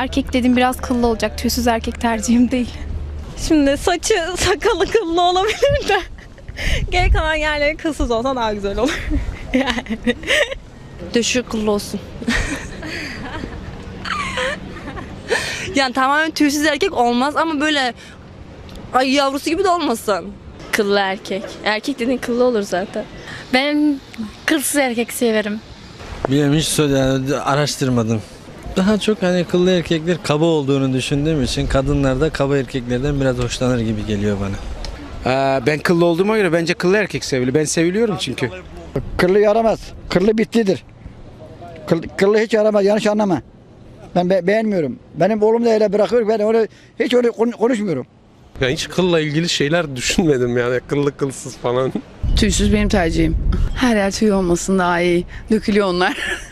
Erkek dedim biraz kıllı olacak. Tüysüz erkek tercihim değil. Şimdi saçı sakalı kıllı olabilir de geri kalan yerleri kılsız olsa daha güzel olur. yani. Düşük kıllı olsun. yani tamamen tüysüz erkek olmaz ama böyle ay yavrusu gibi de olmasın. Kıllı erkek. Erkek dediğin kıllı olur zaten. Ben kılsız erkek severim. Bilmiyorum hiç sö- yani araştırmadım. Daha çok hani kıllı erkekler kaba olduğunu düşündüğüm için kadınlar da kaba erkeklerden biraz hoşlanır gibi geliyor bana. Ee, ben kıllı olduğuma göre bence kıllı erkek sevili. Ben seviliyorum çünkü. Kırlı yaramaz. Kırlı bittidir. Kırlı, kırlı hiç yaramaz. Yanlış anlama. Ben be- beğenmiyorum. Benim oğlum da öyle bırakıyor. Ben öyle hiç öyle kon- konuşmuyorum. Yani hiç kılla ilgili şeyler düşünmedim yani kıllı kılsız falan. Tüysüz benim tercihim. Her yer tüy olmasın daha iyi. Dökülüyor onlar.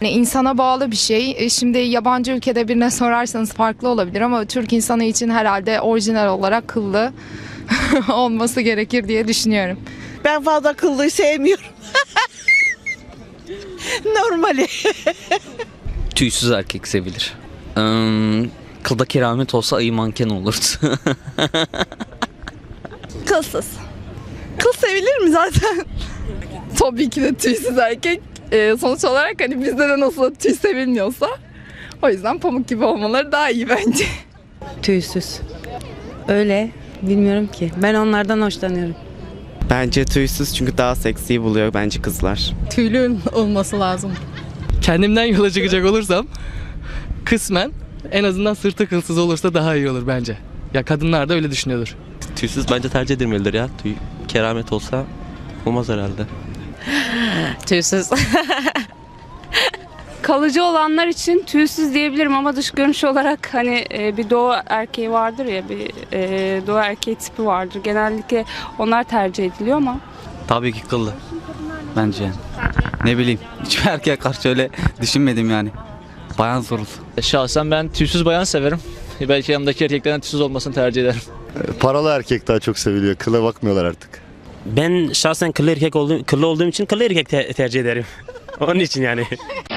Yani insana bağlı bir şey. E, Şimdi yabancı ülkede birine sorarsanız farklı olabilir ama Türk insanı için herhalde orijinal olarak kıllı olması gerekir diye düşünüyorum. Ben fazla kıllıyı sevmiyorum. Normali. Tüysüz erkek sevilir. Ee, kılda keramet olsa ayı manken olurdu. Kılsız. Kıl sevilir mi zaten? Tabii ki de tüysüz erkek. E, sonuç olarak hani bizde de nasıl tüy sevilmiyorsa o yüzden pamuk gibi olmaları daha iyi bence. Tüysüz. Öyle bilmiyorum ki. Ben onlardan hoşlanıyorum. Bence tüysüz çünkü daha seksi buluyor bence kızlar. Tüylü olması lazım. Kendimden yola çıkacak olursam kısmen en azından sırtı kılsız olursa daha iyi olur bence. Ya kadınlar da öyle düşünüyordur. Tüysüz bence tercih edilmelidir ya. Tüy keramet olsa olmaz herhalde. Tüysüz. Kalıcı olanlar için tüysüz diyebilirim ama dış görünüş olarak hani e, bir doğu erkeği vardır ya bir e, doğu erkeği tipi vardır. Genellikle onlar tercih ediliyor ama Tabii ki kıllı. Bence. Ne bileyim. Hiçbir erkeğe karşı öyle düşünmedim yani. Bayan sorulur. Şahsen ben tüysüz bayan severim. Belki yanımdaki erkeklerden tüysüz olmasını tercih ederim. Paralı erkek daha çok seviliyor. Kıla bakmıyorlar artık. Ben şahsen kıllı erkek olduğum, kıllı olduğum için kıllı erkek tercih ederim. Onun için yani.